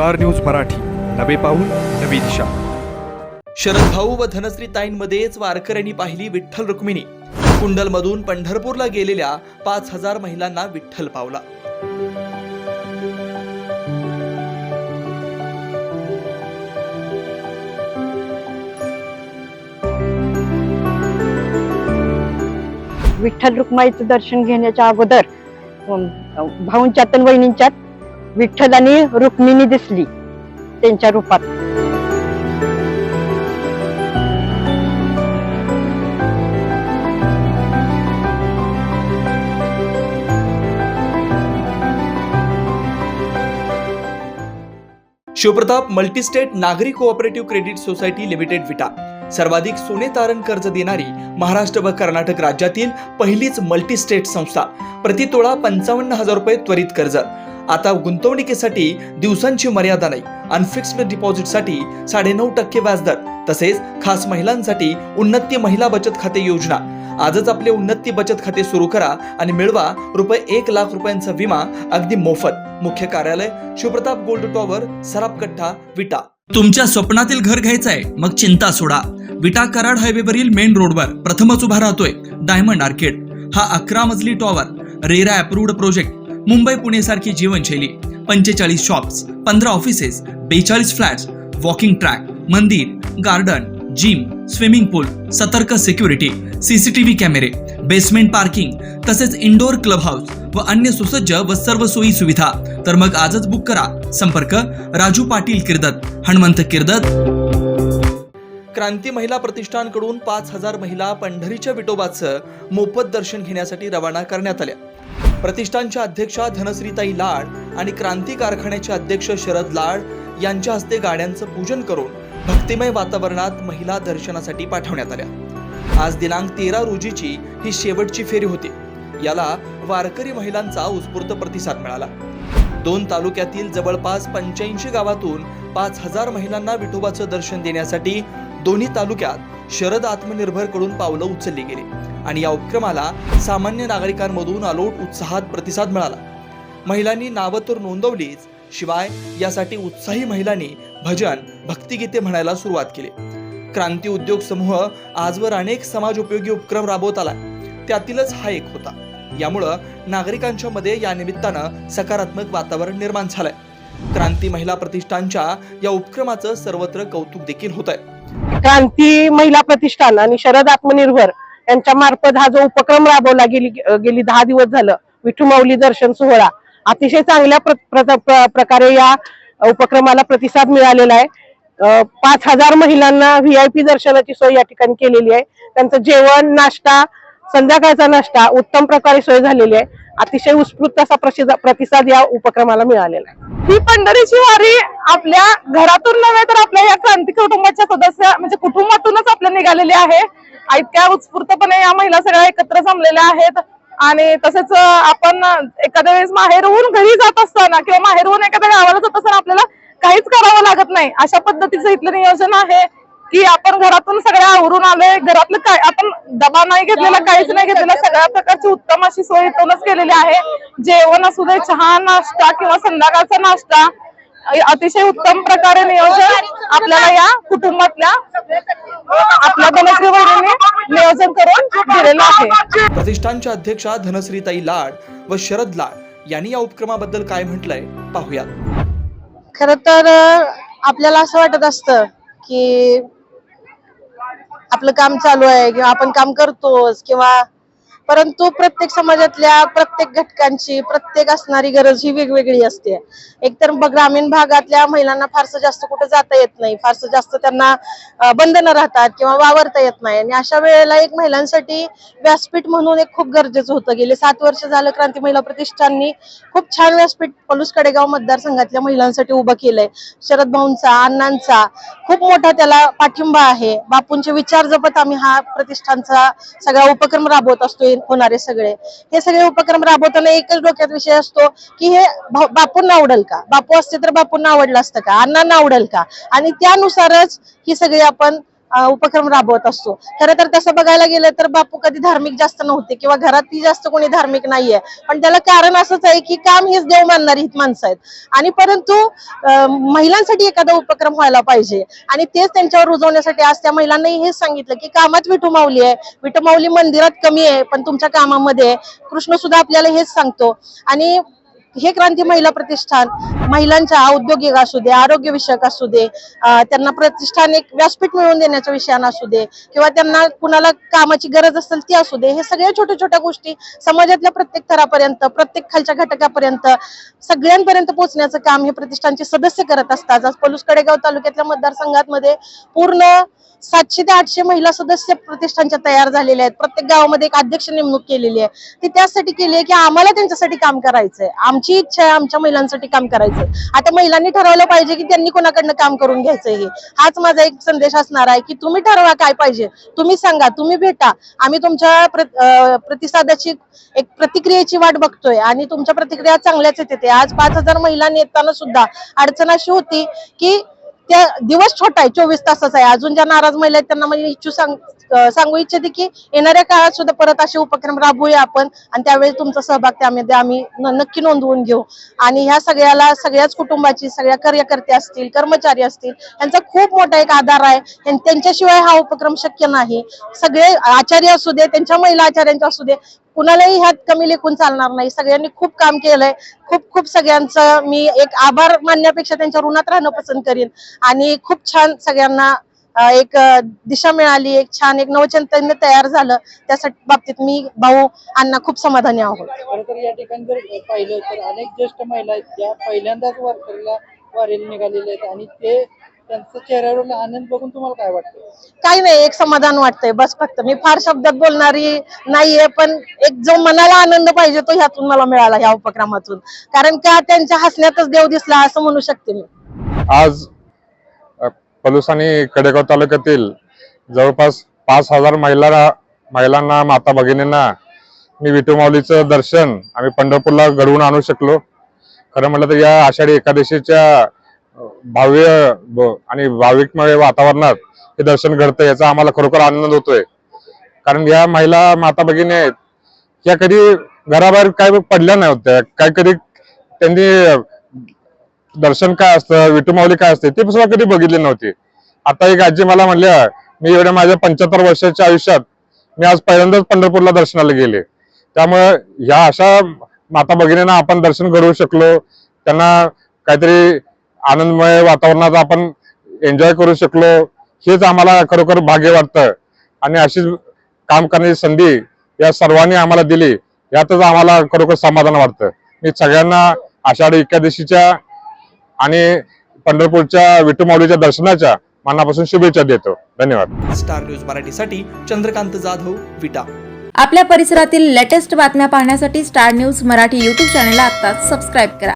Star news Marathi. नवे पाऊल नवी दिशा. शरद भाऊ व धनश्री ताईंमध्येच वारकऱ्यांनी पाहिली विठ्ठल रुक्मिणी. कुंडलमधून पंढरपूरला गेलेल्या पाच हजार महिलांना विठ्ठल पावला. विठ्ठल रुक्माईचं दर्शन घेण्याच्या अगोदर अम, भाऊंच्यात आणि वहिनींच्यात विठ्ठल आणि रुक्मिणी दिसली त्यांच्या रूपात. शिवप्रताप मल्टीस्टेट नागरी cooperative credit society limited Vita. सर्वाधिक सोने तारण कर्ज देणारी महाराष्ट्र व कर्नाटक राज्यातील पहिलीच मल्टीस्टेट संस्था. प्रतितोळा पंचावन्न हजार रुपये त्वरित कर्ज. आता गुंतवणुकीसाठी दिवसांची मर्यादा नाही. अनफिक्स्ड डिपॉझिटसाठी साडेनऊ टक्के व्याजदर तसेच खास महिलांसाठी उन्नती महिला बचत खाते योजना. आजच आपले उन्नती बचत खाते सुरू करा आणि मिळवा रुपये एक लाख रुपयांचा विमा अगदी मोफत. मुख्य कार्यालय शिवप्रताप गोल्ड टॉवर सरापकट्टा विटा. तुमच्या स्वप्नातील घर घ्यायचं आहे मग चिंता सोडा. विटा कराड हायवेवरील मेन रोडवर प्रथमच उभा राहतोय डायमंड आर्केड. हा अकरा मजली tower RERA approved project. Mumbai Pune सारखी जीवनशैली. पंचेचाळीस शॉप्स पंधरा ऑफिसेस बेचाळीस फ्लॅट्स वॉकिंग ट्रॅक मंदिर गार्डन जिम स्विमिंग पूल सतर्क सिक्युरिटी सीसीटीव्ही कॅमेरे बेसमेंट पार्किंग तसेच इंडोर क्लब हाऊस व अन्य सुसज्ज व सर्व सोयी सुविधा. तर मग आजच बुक करा. संपर्क राजू पाटील किर्दत हनुमंत किर्दत. क्रांती महिला प्रतिष्ठानकडून पाच हजार महिला पंढरीच्या विटोबाचं मोफत दर्शन घेण्यासाठी रवाना करण्यात आल्या. प्रतिष्ठानच्या अध्यक्षा धनश्रीताई लाड आणि क्रांती कारखान्याचे अध्यक्ष शरद लाड यांच्या हस्ते गाड्यांचं पूजन करून भक्तिमय वातावरणात महिला दर्शनासाठी पाठवण्यात आल्या. आज दिनांक तेरा रोजीची ही शेवटची फेरी होती. याला वारकरी महिलांचा उत्स्फूर्त प्रतिसाद मिळाला. दोन तालुक्यातील जवळपास पंच्याऐंशी गावातून पाच हजार महिलांना विठोबाचं दर्शन देण्यासाठी दोन्ही तालुक्यात शरद आत्मनिर्भरकडून पावलं उचलली गेली आणि या उपक्रमाला सामान्य नागरिकांमधून अलोट उत्साहात प्रतिसाद मिळाला. महिलांनी नावं तर नोंदवलीच शिवाय यासाठी उत्साही महिलांनी भजन भक्तिगीते म्हणायला सुरुवात केली. क्रांती उद्योग समूह आजवर अनेक समाज उपयोगी उपक्रम राबवत आला त्यातीलच हा एक होता. यामुळं नागरिकांच्या मध्ये या निमित्तानं सकारात्मक वातावरण निर्माण झालंय. क्रांती महिला प्रतिष्ठानच्या या उपक्रमाचं सर्वत्र कौतुक देखील होत आहे क्रांती महिला प्रतिष्ठान आणि शरद आत्मनिर्भर यांच्या मार्फत हा जो उपक्रम राबवला गेली गेली दहा दिवस झालं विठू माऊली दर्शन सोहळा अतिशय चांगल्या प्र- प्र- प्र- प्रकारे या उपक्रमाला प्रतिसाद मिळालेला आहे. पाच हजार महिलांना व्हीआयपी दर्शनाची सोय या ठिकाणी केलेली आहे. त्यांचं जेवण नाश्ता संध्याकाळचा नाश्ता उत्तम प्रकारे सोय झालेली आहे. अतिशय उत्स्फूर्त असा प्रतिसाद या उपक्रमाला मिळालेला आहे. ही पंढरीची वारी आपल्या घरातून नव्हे तर आपल्या या क्रांती कुटुंबाच्या सदस्य म्हणजे कुटुंबातूनच आपल्या निघालेली आहे. इतक्या उत्स्फूर्तपणे या महिला सगळ्या एकत्र जमलेल्या आहेत. आणि तसेच आपण एखाद्या वेळेस माहेरहून घरी जात असताना किंवा माहेरहून एखाद्या गावाला जात असताना आपल्याला काहीच करावं लागत नाही. अशा पद्धतीचं इथलं नियोजन आहे. की आपण घरातून सगळ्या आवरून आलोय घरातलं काय आपण डबा नाही घेतलेला काहीच नाही घेतलेला. सगळ्या प्रकारची उत्तम अशी सोय इथूनच केलेली आहे. जेवण असू दे चहा नाश्ता किंवा संध्याकाळचा नाश्ता अतिशय उत्तम प्रकारे नियोजन आपल्याला या कुटुंबातल्या आपल्या धनश्री वहिनीने नियोजन करून दिलेलं आहे. प्रतिष्ठानच्या अध्यक्षा धनश्रीताई लाड व शरद लाड यांनी या उपक्रमाबद्दल काय म्हटलंय पाहूयात. खर तर आपल्याला असं वाटत असतं की आपलं काम चालू आहे किंवा आपण काम करतोच किंवा परंतु प्रत्येक समाजातल्या प्रत्येक घटकांची प्रत्येक असणारी गरज ही वेगवेगळी असते. एकतर ग्रामीण भागातल्या महिलांना फारसं जास्त कुठं जाता येत नाही. फारसं जास्त त्यांना बंधनं राहतात किंवा वावरता येत नाही. आणि अशा वेळेला एक महिलांसाठी व्यासपीठ म्हणून एक खूप गरजेचं होतं. गेले सात वर्ष झालं क्रांती महिला प्रतिष्ठाननी खूप छान व्यासपीठ पलूस कडेगाव मतदारसंघातल्या महिलांसाठी उभं केलंय. शरद भाऊंचा अण्णांचा खूप मोठा त्याला पाठिंबा आहे. बापूंचे विचार जपत आम्ही हा प्रतिष्ठानचा सगळा उपक्रम राबवत असतोय. असतो होणारे सगळे. हे सगळे उपक्रम राबवताना एकच डोक्यात विषय असतो की हे बापूंना आवडेल का? बापू असते तर बापूंना आवडलं असतं का? अण्णांना आवडेल का? आणि त्यानुसारच ही सगळी आपण उपक्रम राबवत असतो. खरं तर तसं बघायला गेलं तर बापू कधी धार्मिक जास्त नव्हते किंवा घरातही जास्त कोणी धार्मिक नाहीये. पण त्याला कारण असंच आहे की काम हेच देव मानणारी हित माणसं आहेत. आणि परंतु महिलांसाठी एखादा उपक्रम व्हायला पाहिजे. आणि तेच त्यांच्यावर रुजवण्यासाठी आज त्या महिलांनाही हेच सांगितलं की कामात विठू माऊली आहे. विठू माऊली मंदिरात कमी आहे पण तुमच्या कामामध्ये कृष्ण सुद्धा आपल्याला हेच सांगतो. आणि हे क्रांती महिला प्रतिष्ठान महिलांच्या औद्योगिक असू दे आरोग्य विषयक असू दे त्यांना प्रतिष्ठान एक व्यासपीठ मिळवून देण्याच्या विषयानं असू दे किंवा त्यांना कुणाला कामाची गरज असेल ती असू दे हे सगळ्या छोट्या छोट्या गोष्टी समाजातल्या प्रत्येक थरापर्यंत प्रत्येक खालच्या घटकापर्यंत सगळ्यांपर्यंत पोहोचण्याचं काम हे प्रतिष्ठानचे सदस्य करत असतात. आज पलूस कडेगाव तालुक्यातल्या मतदारसंघामध्ये पूर्ण सातशे ते आठशे महिला सदस्य प्रतिष्ठानच्या तयार झालेल्या आहेत. प्रत्येक गावामध्ये एक अध्यक्ष नेमणूक केलेली आहे. ती त्यासाठी केली आहे की आम्हाला त्यांच्यासाठी काम करायचंय. आमची इच्छा आहे आमच्या महिलांसाठी काम करायचंय आता महिलांनी ठरवलं पाहिजे की त्यांनी कोणाकडनं काम करून घ्यायचंय हे. हाच माझा एक संदेश असणार आहे की तुम्ही ठरवा काय पाहिजे. तुम्ही सांगा तुम्ही भेटा. आम्ही तुमच्या प्रतिसादाची एक प्रतिक्रियेची वाट बघतोय आणि तुमच्या प्रतिक्रिया चांगल्याच येते आज पाच हजार महिलांनी नेताना सुद्धा अडचण अशी होती की त्या दिवस छोटा आहे चोवीस तासाचा आहे. अजून ज्या नाराज महिला आहेत त्यांना म्हणजे इच्छू सांग सांगू इच्छिते की येणाऱ्या काळात सुद्धा परत असे उपक्रम राबवूया आपण आणि त्यावेळी तुमचा सहभाग त्यामध्ये आम्ही नक्की नोंदवून घेऊ. आणि ह्या सगळ्याला सगळ्याच कुटुंबाची सगळ्या कार्यकर्ते असतील कर्मचारी असतील यांचा खूप मोठा एक आधार आहे. त्यांच्याशिवाय हा उपक्रम शक्य नाही. सगळे आचार्य असू दे त्यांच्या महिला आचार्यांच्या असू दे कुणालाही ह्यात कमी लेखून चालणार नाही. सगळ्यांनी खूप काम केलंय. खूप खूप सगळ्यांचं मी एक आभार मानण्यापेक्षा त्यांच्या ऋणात राहणं पसंत करीन. आणि खूप छान सगळ्यांना एक दिशा मिळाली एक छान एक नवचैतन्य तयार झालं. त्यासाठी बाबतीत मी भाऊ अण्णा खूप समाधानी आहोत. खरं तर या ठिकाणी जर पाहिलं तर अनेक ज्येष्ठ महिला आहेत ज्या पहिल्यांदाच वारकरीला वारीला निघालेल्या आहेत आणि ते त्यांच्या चेहऱ्यावरील आनंद बघून तुम्हाला काय वाटतं काही नाही एक समाधान वाटतंय. बस फक्त मी फार शब्दात बोलणारी नाहीये पण एक जो मनाला आनंद पाहिजे तो ह्यातून मला मिळाला ह्या उपक्रमातून. कारण का त्यांच्या हसण्यातच देव दिसला असं म्हणू शकते मी. आज अ, पलूस आणि कडेगाव तालुक्यातील जवळपास पाच हजार महिला महिलांना माता भगिनींना मी विठू दर्शन आम्ही पंढरपूरला घडवून आणू शकलो. खरं म्हटलं तर या आषाढी एकादशीच्या भाव्य भव्य आणि भाविकमय वातावरणात हे दर्शन घडतं याचा आम्हाला खरोखर आनंद होतोय. कारण या महिला माता भगिनी आहेत या कधी घराबाहेर काय पडल्या नाही होत्या काय कधी त्यांनी दर्शन काय असतं विटुमावली काय असते ते सुद्धा कधी बघितले नव्हते. आता एक आजी मला म्हणल्या मी एवढ्या माझ्या पंच्याहत्तर वर्षाच्या आयुष्यात मी आज पहिल्यांदाच पंढरपूरला दर्शनाला गेले. त्यामुळे ह्या अशा माता भगिनींना आपण दर्शन घडवू शकलो त्यांना काहीतरी आनंदमय वातावरणात आपण एन्जॉय करू शकलो हेच आम्हाला खरोखर भाग्य वाटतं. आणि अशीच काम करण्याची संधी या सर्वांनी आम्हाला दिली यातच आम्हाला खरोखर समाधान वाटतं. मी सगळ्यांना आषाढी एकादशीच्या आणि पंढरपूरच्या विठू माऊलीच्या दर्शनाच्या मनापासून शुभेच्छा देतो. धन्यवाद. स्टार न्यूज मराठीसाठी चंद्रकांत जाधव विटा. आपल्या परिसरातील लेटेस्ट बातम्या पाहण्यासाठी स्टार न्यूज मराठी यूट्यूब चॅनलला आत्ताच सबस्क्राईब करा.